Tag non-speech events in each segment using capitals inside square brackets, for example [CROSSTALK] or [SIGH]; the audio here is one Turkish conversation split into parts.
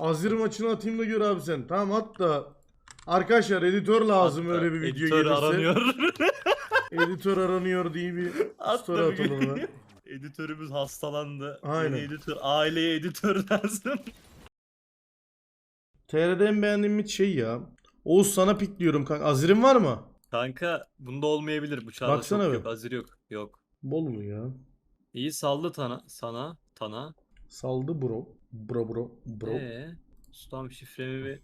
Azir maçını atayım da gör abi sen. Tamam at da. Arkadaşlar editör lazım Hatta öyle bir video editör gelirse. aranıyor. [LAUGHS] editör aranıyor diye bir Hatta story bir gün- atalım da. [LAUGHS] Editörümüz hastalandı. Aynen. Yeni editör, aileye editör [LAUGHS] lazım. TR'de en beğendiğim bir şey ya. Oğuz sana pikliyorum kanka. Azir'in var mı? Kanka bunda olmayabilir. Bu çağda Baksana çok bir. yok. Azir yok. Yok. Bolu ya. İyi saldı tana, sana. Tana. Saldı bro. Bro bro bro. Ee, ustam şifremi bir...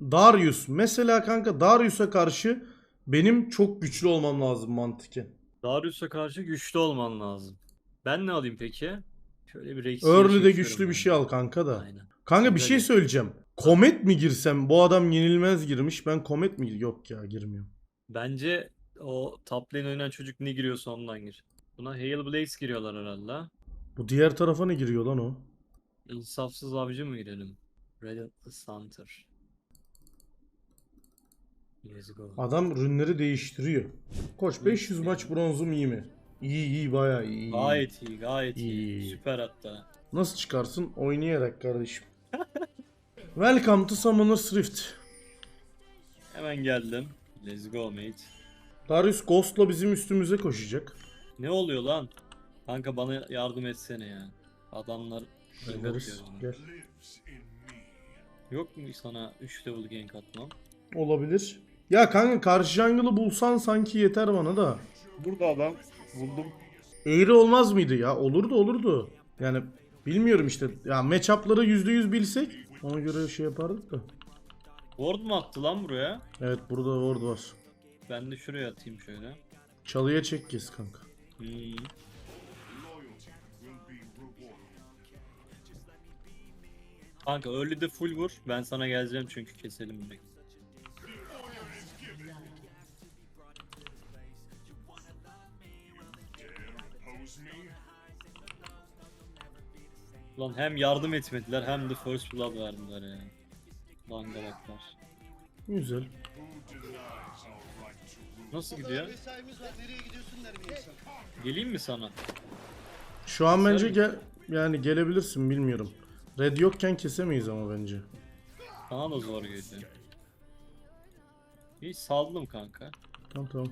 Darius. Mesela kanka Darius'a karşı benim çok güçlü olmam lazım mantıken. Darius'a karşı güçlü olman lazım. Ben ne alayım peki? Şöyle bir reis. Early'de güçlü bir şey al kanka da. Aynen. Kanka bir şey söyleyeceğim. Komet mi girsem? Bu adam yenilmez girmiş. Ben Komet mi? Yok ya girmiyorum. Bence o top lane oynayan çocuk ne giriyorsa ondan gir. Buna Hail Blaze giriyorlar herhalde. Bu diğer tarafa ne giriyor lan o? İnsafsız avcı mı girelim? Relentless Hunter. Let's go. Adam rünleri değiştiriyor. Koç 500 maç bronzum iyi mi? İyi iyi bayağı iyi. Gayet iyi, gayet iyi. İyi. Süper hatta. Nasıl çıkarsın? Oynayarak kardeşim. [LAUGHS] Welcome to Summoner's Rift. Hemen geldim. Let's go mate. Darius Ghost'la bizim üstümüze koşacak. Ne oluyor lan? Kanka bana yardım etsene ya. Adamlar Geliriz. bana. Gel. Yok mu sana 3 level gank atmam? Olabilir. Ya kanka karşı jungle'ı bulsan sanki yeter bana da. Burada adam. Buldum. Eğri olmaz mıydı ya? Olurdu olurdu. Yani bilmiyorum işte. Ya matchup'ları %100 bilsek ona göre şey yapardık da. Ward mu attı lan buraya? Evet burada ward var. Ben de şuraya atayım şöyle. Çalıya çek kes kanka. Hmm. Kanka early'de full vur. Ben sana geleceğim çünkü keselim direkt. Lan hem yardım etmediler hem de first blood verdiler ya. Lan galaklar. Güzel. Nasıl gidiyor? Geleyim mi sana? Şu an bence gel yani gelebilirsin bilmiyorum. Red yokken kesemeyiz ama bence. Sana da zor geliyor. İyi saldım kanka. Tamam tamam.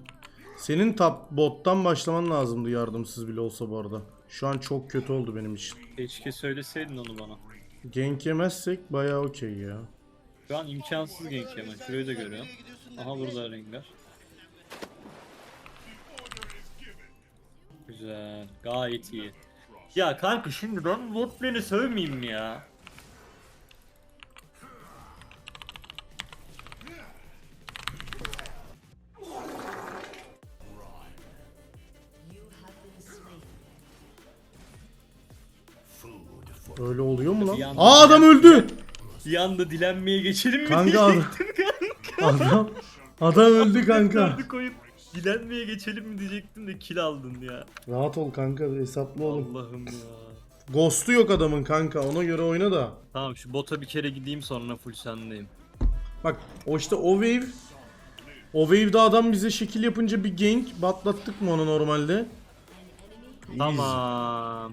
Senin top bottan başlaman lazımdı yardımsız bile olsa bu arada. Şu an çok kötü oldu benim için. Keşke söyleseydin onu bana. Gank yemezsek bayağı okey ya. Şu an imkansız gank hemen. Şurayı da görüyorum. Aha burada Rengar. Güzel. Gayet iyi. Ya kanka şimdi ben bot lane'i sövmeyeyim mi ya? Öyle oluyor mu lan? Aa adam öldü. Bir anda dilenmeye geçelim mi Kanka adam. adam. Adam öldü kanka. Dilenmeye geçelim mi diyecektim de kill aldın ya. Rahat ol kanka hesaplı olun. Allah'ım ya. Ghost'u yok adamın kanka ona göre oyna da. Tamam şu bota bir kere gideyim sonra full sendeyim. Bak o işte o wave. O wave'de adam bize şekil yapınca bir gank batlattık mı onu normalde? Tamam.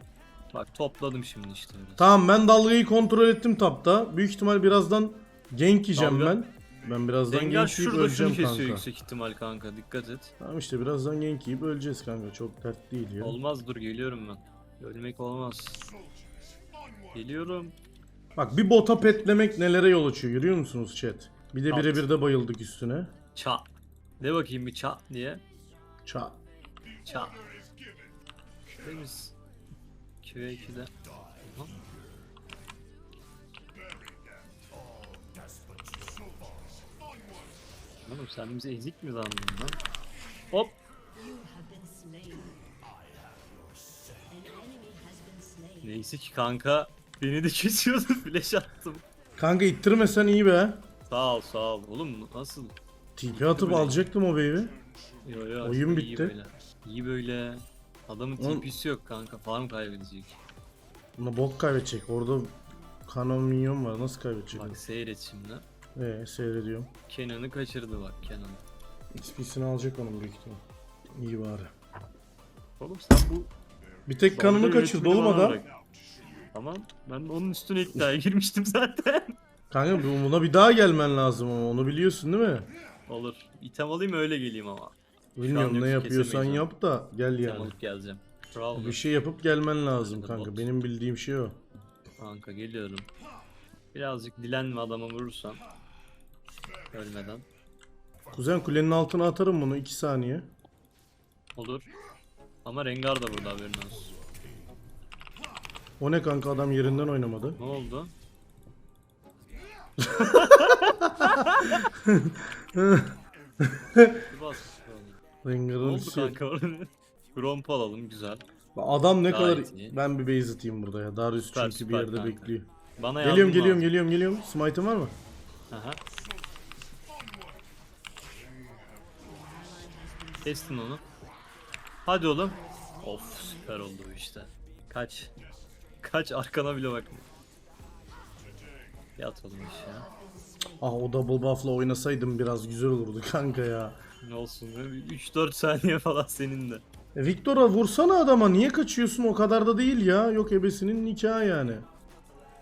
Bak topladım şimdi işte. biraz. Tamam ben dalgayı kontrol ettim tapta. Büyük ihtimal birazdan gank yiyeceğim Dalga- ben. Ben birazdan Dengar gank yiyip şurada şunu öleceğim kesiyor kanka. yüksek ihtimal kanka dikkat et. Tamam işte birazdan gank yiyip öleceğiz kanka. Çok dert değil ya. Olmaz dur geliyorum ben. Ölmek olmaz. Geliyorum. Bak bir bota petlemek nelere yol açıyor görüyor musunuz chat? Bir de birebir de bayıldık üstüne. Ça. De bakayım bir ça diye. Ça. Ça. Temiz. 2v2'de. Aha. Oğlum sen bizi ezik mi zannedin lan? Hop. Neyse ki kanka beni de [LAUGHS] kesiyordu flash attım. Kanka ittirmesen iyi be. Sağ ol sağ ol. Oğlum nasıl? TP atıp Böyle. alacaktım o wave'i. Yo, yo, Oyun iyi bitti. Böyle. İyi böyle. Adamın Oğlum- TP'si yok kanka. Farm kaybedecek. Buna bok kaybedecek. Orada kanon minyon var. Nasıl kaybedecek? Bak seyret şimdi. Eee seyrediyorum. Kenan'ı kaçırdı bak Kenan. XP'sini alacak onun büyük ihtimal. İyi bari. Oğlum sen bu Bir tek kanını kaçırdı üretimini oğlum bana adam. bırak. Tamam. Ben onun üstüne iddiaya girmiştim zaten. Kanka bu- buna bir daha gelmen lazım ama onu biliyorsun değil mi? Olur. İtem alayım öyle geleyim ama. Bilmiyorum ne yoksa yapıyorsan kesemeyiz yap da gel İtem yani. alıp geleceğim. Bravo. Bir şey yapıp gelmen lazım Hadi kanka. bot. Benim bildiğim şey o. Kanka geliyorum. Birazcık dilenme adama vurursan. Ölmeden. Kuzen kulenin altına atarım bunu 2 saniye. Olur. Ama Rengar da burada haberin olsun. O ne kanka adam yerinden oynamadı. Ne oldu? Bir bas. Ne Rengar'ın oldu şey- kanka orada? Gromp alalım güzel. Adam ne Gayet kadar... iyi. Ben bir base atayım burada ya. Darius Süper, çünkü bir süper yerde kanka. bekliyor. Bana Geliyorum geliyorum lazım. geliyorum geliyorum. Smite'ın var mı? Aha. Kestin onu. Hadi oğlum. Of süper oldu bu işte. Kaç. Kaç arkana bile bakma. Yat oğlum aşağı. Ah o double buff'la oynasaydım biraz güzel olurdu kanka ya. Ne olsun 3-4 saniye falan senin de. E, Victor'a vursana adama niye kaçıyorsun o kadar da değil ya. Yok ebesinin nikahı yani.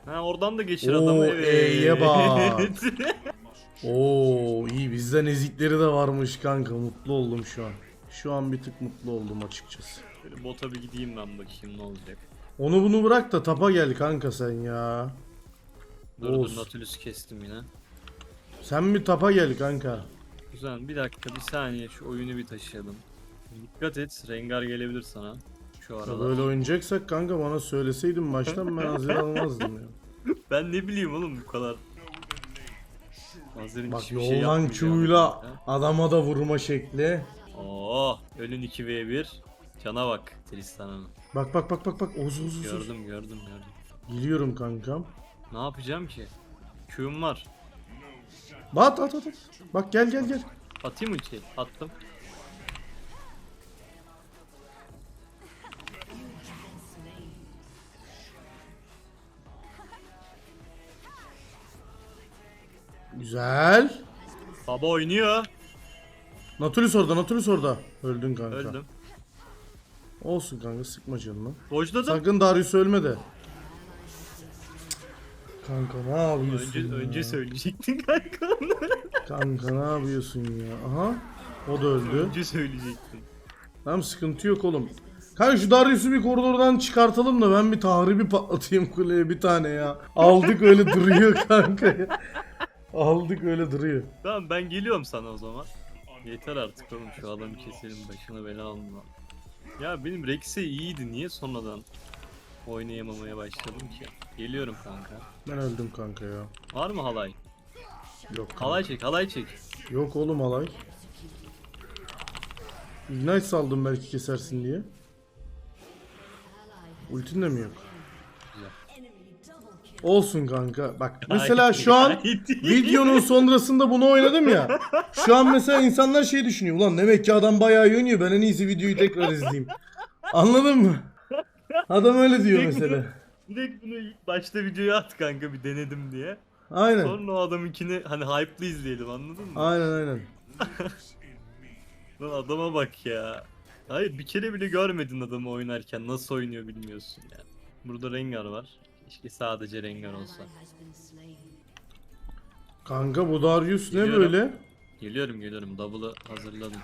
Ha oradan da geçir Oo, adamı evet. E'ye bak. [LAUGHS] Oo iyi bizden ezikleri de varmış kanka mutlu oldum şu an. Şu an bir tık mutlu oldum açıkçası. Böyle bota bir gideyim ben bakayım ne olacak. Onu bunu bırak da tapa gel kanka sen ya. Dur Olsun. dur Nautilus kestim yine. Sen bir tapa gel kanka. Güzel bir dakika bir saniye şu oyunu bir taşıyalım. Dikkat et Rengar gelebilir sana. Şu Ya arada. böyle oynayacaksak kanka bana söyleseydin baştan ben hazır almazdım ya. [LAUGHS] Ben ne bileyim oğlum bu kadar. Hazırın Bak hiçbir şey ya. adama da vurma şekli. Oo, ölün 2v1. Cana bak Tristan'ın. Bak bak bak bak bak Oz Oz Oz, Oz. Gördüm gördüm gördüm. Geliyorum kankam. Ne yapacağım ki? Q'm var. Bat at at at. Bak gel gel gel. Atayım ultiyi. Attım. Güzel. Baba oynuyor. Nautilus orada Nautilus orada. Öldün kanka. Öldüm. Olsun kanka sıkma canını. Dojladım. Sakın Darius ölme de. Kanka ne yapıyorsun Önce, ya? önce söyleyecektin kanka. Kanka ne yapıyorsun ya? Aha. O da öldü. önce söyleyecektin. Tamam sıkıntı yok oğlum. Kanka şu Darius'u bir koridordan çıkartalım da ben bir tahribi patlatayım kuleye bir tane ya. Aldık öyle duruyor [LAUGHS] kanka ya. Aldık öyle duruyor. Tamam ben geliyorum sana o zaman. Yeter artık oğlum şu adamı keselim başına bela alma. Ya benim Rex'e iyiydi niye sonradan oynayamamaya başladım ki? Geliyorum kanka. Ben öldüm kanka ya. Var mı halay? Yok kanka. Halay çek halay çek. Yok oğlum alay. Ignite saldım belki kesersin diye. Ultin de mi yok? Olsun kanka. Bak mesela şu an videonun sonrasında bunu oynadım ya. Şu an mesela insanlar şey düşünüyor. Ulan demek ki adam bayağı iyi oynuyor. Ben en iyisi videoyu tekrar izleyeyim. Anladın mı? Adam öyle diyor Direkt mesela. Direkt bunu ilk başta videoya at kanka bir denedim diye. Aynen. Sonra o adamınkini hani hype'lı izleyelim anladın mı? Aynen aynen. Lan adama bak ya. Hayır bir kere bile görmedin adamı oynarken nasıl oynuyor bilmiyorsun ya. Burada Rengar var. Keşke sadece Rengar olsa. Kanka bu Darius ne Geliyorum. böyle? Geliyorum geliyorum double'ı hazırladım.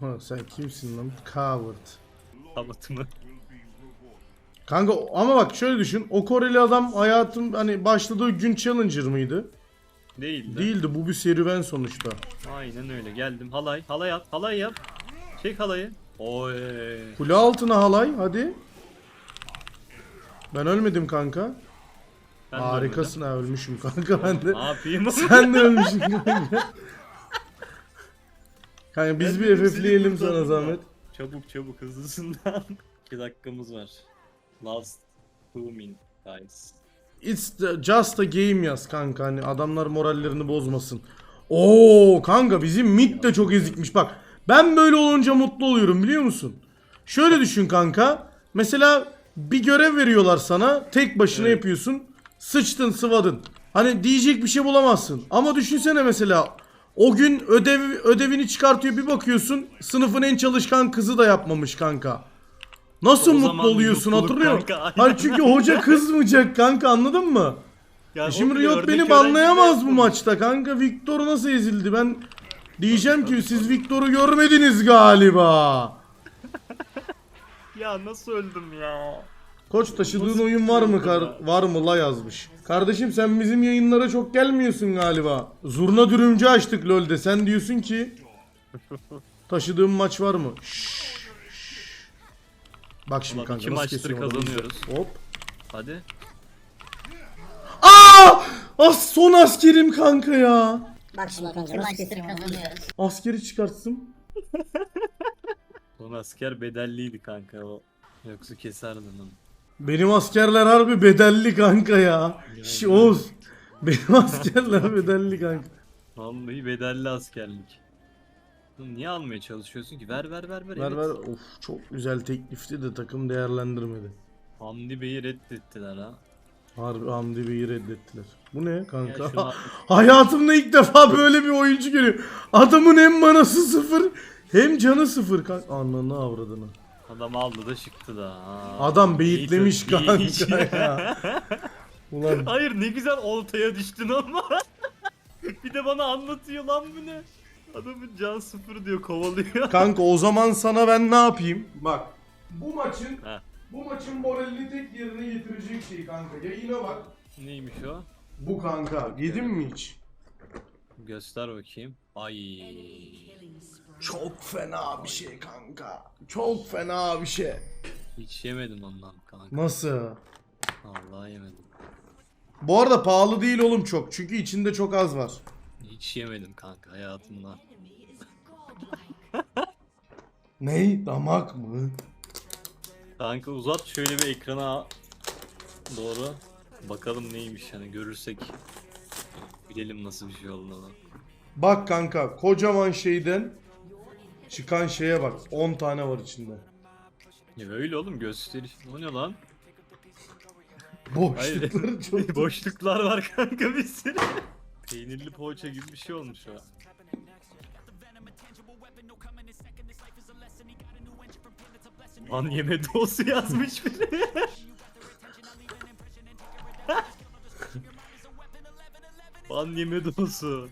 Ha, sen kimsin lan? Coward. Tabletımı. Kanka ama bak şöyle düşün. O Koreli adam hayatın hani başladığı gün Challenger mıydı? Değil de. Değildi bu bir serüven sonuçta. Aynen öyle geldim. Halay. Halay at. Halay yap. Çek halayı. Oy. Kule altına halay hadi. Ben ölmedim kanka. Ben de Harikasın ha ölmüşüm kanka ben de. Ne yapayım? Sen de ölmüşsün kanka. Kanka biz Ben bir dedim, FF'leyelim seni sana kurtardım zahmet. Çabuk çabuk hızlısından. [LAUGHS] 2 dakikamız var. Last 2 min guys. It's the- just a game yaz kanka hani adamlar morallerini bozmasın. Oo kanka bizim mid de çok ezikmiş bak. Ben böyle olunca mutlu oluyorum biliyor musun? Şöyle düşün kanka. Mesela bir görev veriyorlar sana. Tek başına Evet. yapıyorsun. Sıçtın sıvadın. Hani diyecek bir şey bulamazsın. Ama düşünsene mesela o gün ödev ödevini çıkartıyor bir bakıyorsun sınıfın en çalışkan kızı da yapmamış kanka. Nasıl O mutlu oluyorsun hatırlıyor musun? Hayır çünkü hoca kızmayacak kanka anladın mı? Ya E Şimdi Riot beni banlayamaz bu maçta kanka. Victor nasıl ezildi? Ben diyeceğim ki siz Victor'u görmediniz galiba. Ya nasıl öldüm ya? Koç taşıdığın oyun var mı kar var mı la yazmış. Kardeşim sen bizim yayınlara çok gelmiyorsun galiba. Zurna dürümcü açtık LoL'de. Sen diyorsun ki [LAUGHS] taşıdığın maç var mı? Şşş. Bak şimdi Ulan kanka iki nasıl maçtır kesiyorum adamı? kazanıyoruz. Hop. Hadi. Aa! As son askerim kanka ya. Bak şimdi kanka nasıl kesiyorum adamı. Askeri çıkartsın. [LAUGHS] Son asker bedelliydi kanka o. Yoksa keserdin onu. Benim askerler harbi bedelli kanka ya. Şş, Oğuz. Benim [LAUGHS] askerler bedelli kanka. Vallahi bedelli askerlik. Oğlum Niye almaya çalışıyorsun ki? Ver ver ver ver. Ver evet. ver. Of çok güzel teklifti de takım değerlendirmedi. Hamdi Bey'i reddettiler ha. Harbi Hamdi Bey'i reddettiler. Bu ne Ya kanka? [LAUGHS] Hayatımda ilk defa böyle bir oyuncu görüyorum. Adamın hem manası sıfır hem canı sıfır kanka. Ananı avradını. Adam aldı da çıktı da. Ha. Adam beyitlemiş İyi- kanka iyi- ya. [LAUGHS] Ulan Hayır ne güzel oltaya düştün ama. [LAUGHS] bir de bana anlatıyor lan bu ne? Adamın can sıfır diyor kovalıyor. kanka o zaman sana ben ne yapayım? Bak bu maçın Heh. Bu maçın moralini tek yerine getirecek şey kanka. Yayına bak. Neymiş o? Bu kanka. Yedin mi hiç? Göster bakayım. Ay. Çok fena bir şey kanka. Çok fena bir şey. Hiç yemedim ondan kanka. Nasıl? Vallahi yemedim. Bu arada pahalı değil oğlum çok. Çünkü içinde çok az var. Hiç yemedim kanka hayatımda. [LAUGHS] Ney? Damak mı? Kanka uzat şöyle bir ekrana doğru. Bakalım neymiş hani görürsek. Bilelim nasıl bir şey olduğunu. Bak kanka kocaman şeyden çıkan şeye bak. 10 tane var içinde. Ya öyle oğlum gösteriş. O ne lan? Boşlukları çok. [LAUGHS] Boşluklar var kanka bir sürü. Peynirli poğaça gibi bir şey olmuş o. Lan yeme dosu yazmış biri. Lan yeme dosu.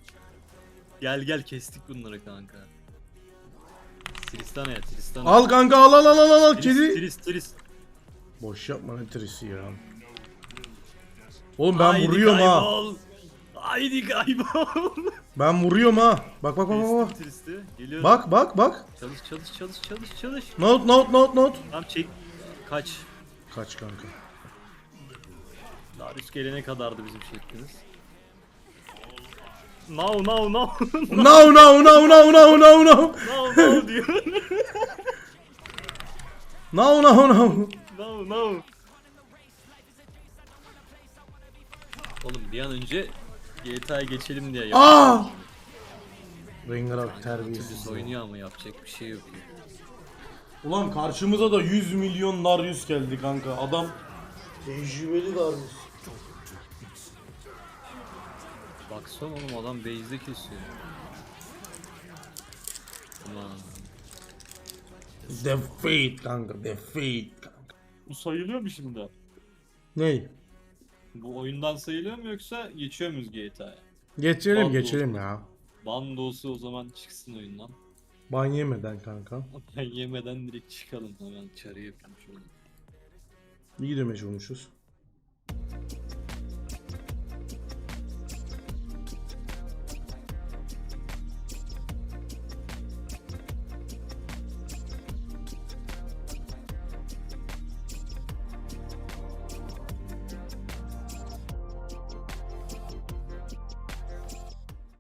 Gel gel kestik bunları kanka. Tristan'a ya Tristan'a. Al kanka al al al al al Tris, kedi. Tris Tris. Boş yapma ne trisi ya. Oğlum ben Haydi vuruyorum ha. kaybol. Haydi kaybol. Ben vuruyorum ha. Bak bak bak bak. Tristi. Geliyorum. Bak bak bak. Çalış çalış çalış çalış çalış. Note note note note. Tamam çek. Kaç. Kaç kanka. Darius gelene kadardı bizim şeklimiz. Now now now. [LAUGHS] No no no no no no no. now now diyor. No no no. now now. Oğlum bir an önce GTA'ya geçelim diye yaptım. Aa! Rengarak terbiyesiz. Otobüs oynuyor ama yapacak bir şey yok ya. Ulan karşımıza da 100 milyon Darius geldi kanka. Adam tecrübeli Darius. Baksana oğlum adam base'de kesiyor. Aman. Defeat kanka, defeat kanka. Bu sayılıyor mu şimdi? Ney? Bu oyundan sayılıyor mu yoksa geçiyor muyuz GTA'ya? Geçelim Bandos. geçelim ya. Bandosu o zaman çıksın oyundan. Ban yemeden kanka. [LAUGHS] Ben yemeden direkt çıkalım hemen çarı yapayım şöyle. İyi demiş olmuşuz.